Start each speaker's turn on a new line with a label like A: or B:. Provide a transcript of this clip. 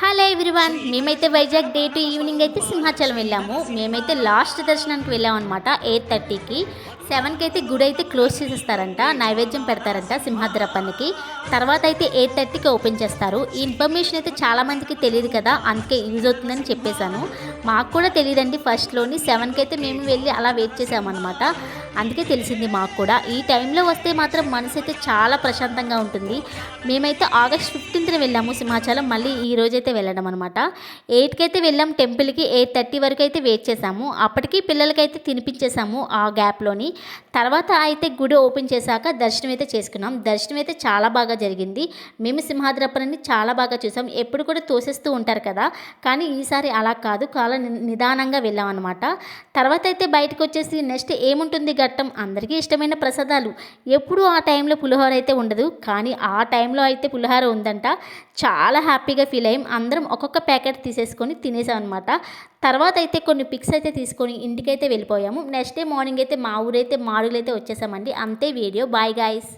A: Hello everyone మేమైతే Vizag day to evening అయితే సింహాచలం వెళ్ళాము. మేమైతే లాస్ట్ దర్శనానికి వెళ్ళాం అనమాట ఎయిట్ థర్టీకి. సెవెన్కి అయితే గుడి అయితే క్లోజ్ చేసేస్తారంట నైవేద్యం పెడతారంట సింహాద్రప్పనికి తర్వాత అయితే ఎయిట్ థర్టీకి ఓపెన్ చేస్తారు. ఈ ఇన్ఫర్మేషన్ అయితే చాలా మందికి తెలియదు కదా అందుకే యూజ్ అవుతుందని చెప్పేశాను. మాకు కూడా తెలియదండి ఫస్ట్లోని సెవెన్కి అయితే మేము వెళ్ళి అలా వెయిట్ చేసామన్నమాట. అందుకే తెలిసింది మాకు కూడా. ఈ టైంలో వస్తే మాత్రం మనసు అయితే చాలా ప్రశాంతంగా ఉంటుంది. మేమైతే ఆగస్ట్ ఫిఫ్టీన్త్న వెళ్ళాము సింహాచలం మళ్ళీ ఈ రోజైతే వెళ్ళడం అనమాట ఎయిట్కి అయితే వెళ్ళాం టెంపుల్కి ఎయిట్ థర్టీ వరకు అయితే వెయిట్ చేసాము అప్పటికి పిల్లలకైతే తినిపించేసాము ఆ గ్యాప్లోని. తర్వాత అయితే గుడి ఓపెన్ చేశాక దర్శనం అయితే చేసుకున్నాం. దర్శనం అయితే చాలా బాగా జరిగింది. మేము సింహాద్రప్పని చాలా బాగా చూసాం. ఎప్పుడు కూడా తోసేస్తూ ఉంటారు కదా. కానీ ఈసారి అలా కాదు. చాలా నిదానంగా వెళ్ళాం అనమాట తర్వాత అయితే బయటకు వచ్చేసి నెక్స్ట్ ఏముంటుంది ఘట్టం? అందరికీ ఇష్టమైన ప్రసాదాలు. ఎప్పుడు ఆ టైంలో పులిహోర అయితే ఉండదు. కానీ ఆ టైంలో అయితే పులిహోర ఉందంట. చాలా హ్యాపీగా ఫీల్ అయ్యాం. అందరం ఒక్కొక్క ప్యాకెట్ తీసేసుకొని తినేసాం అనమాట తర్వాత అయితే కొన్ని పిక్స్ అయితే తీసుకొని ఇంటికైతే వెళ్ళిపోయాము. నెక్స్ట్ డే మార్నింగ్ అయితే మా ఊరైతే మాడుగులైతే వచ్చేసామండి. అంతే వీడియో. Bye guys.